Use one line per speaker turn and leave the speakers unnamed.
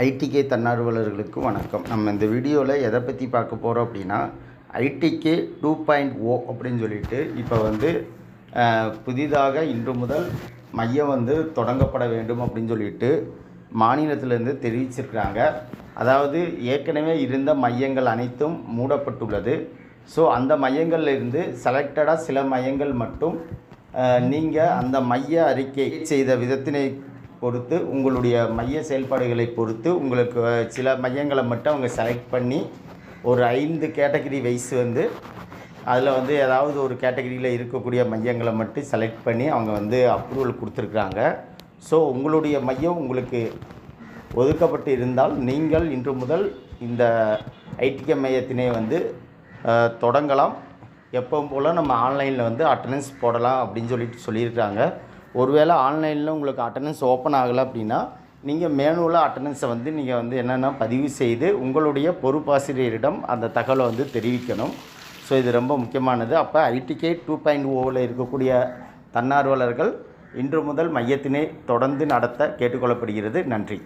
IDK தன்னார்வலர்களுக்கு வணக்கம். நம்ம இந்த வீடியோவில் எதை பற்றி பார்க்க போகிறோம் அப்படின்னா ஐடிகே டூ பாயிண்ட் ஓ அப்படின்னு சொல்லிட்டு இப்போ வந்து புதிதாக இன்று முதல் மையம் வந்து தொடங்கப்பட வேண்டும் அப்படின்னு சொல்லிட்டு மாநிலத்திலேருந்து தெரிவிச்சிருக்கிறாங்க. அதாவது ஏற்கனவே இருந்த மையங்கள் அனைத்தும் மூடப்பட்டுள்ளது. ஸோ அந்த மையங்கள்லேருந்து செலக்டடாக சில மையங்கள் மட்டும் நீங்கள் அந்த மைய அறிக்கை செய்த விதத்தினை பொறுத்து உங்களுடைய மைய செயல்பாடுகளை பொறுத்து உங்களுக்கு சில மையங்களை மட்டும் அவங்க செலக்ட் பண்ணி ஒரு ஐந்து கேட்டகரி வைஸ் வந்து அதில் வந்து ஏதாவது ஒரு கேட்டகரியில் இருக்கக்கூடிய மையங்களை மட்டும் செலக்ட் பண்ணி அவங்க வந்து அப்ரூவல் கொடுத்துருக்குறாங்க. ஸோ உங்களுடைய மையம் உங்களுக்கு ஒதுக்கப்பட்டு இருந்தால் நீங்கள் இன்று முதல் இந்த ஐடிகே மையத்தினை வந்து தொடங்கலாம். எப்பவும் போல் நம்ம ஆன்லைனில் வந்து அட்டண்டன்ஸ் போடலாம் அப்படின்னு சொல்லிட்டு சொல்லியிருக்காங்க ஒருவேளை ஆன்லைனில் உங்களுக்கு அட்டண்டன்ஸ் ஓப்பன் ஆகலை அப்படின்னா நீங்கள் மேனுவலாக அட்டண்டன்ஸை வந்து நீங்கள் வந்து என்னென்னா பதிவு செய்து உங்களுடைய பொறுப்பாசிரியரிடம் அந்த தகவலை வந்து தெரிவிக்கணும். ஸோ இது ரொம்ப முக்கியமானது. அப்போ ஐடிகே டூ பாயிண்ட் ஓவில் இருக்கக்கூடிய தன்னார்வலர்கள் இன்று முதல் மையத்தினை தொடர்ந்து நடத்த கேட்டுக்கொள்ளப்படுகிறது. நன்றி.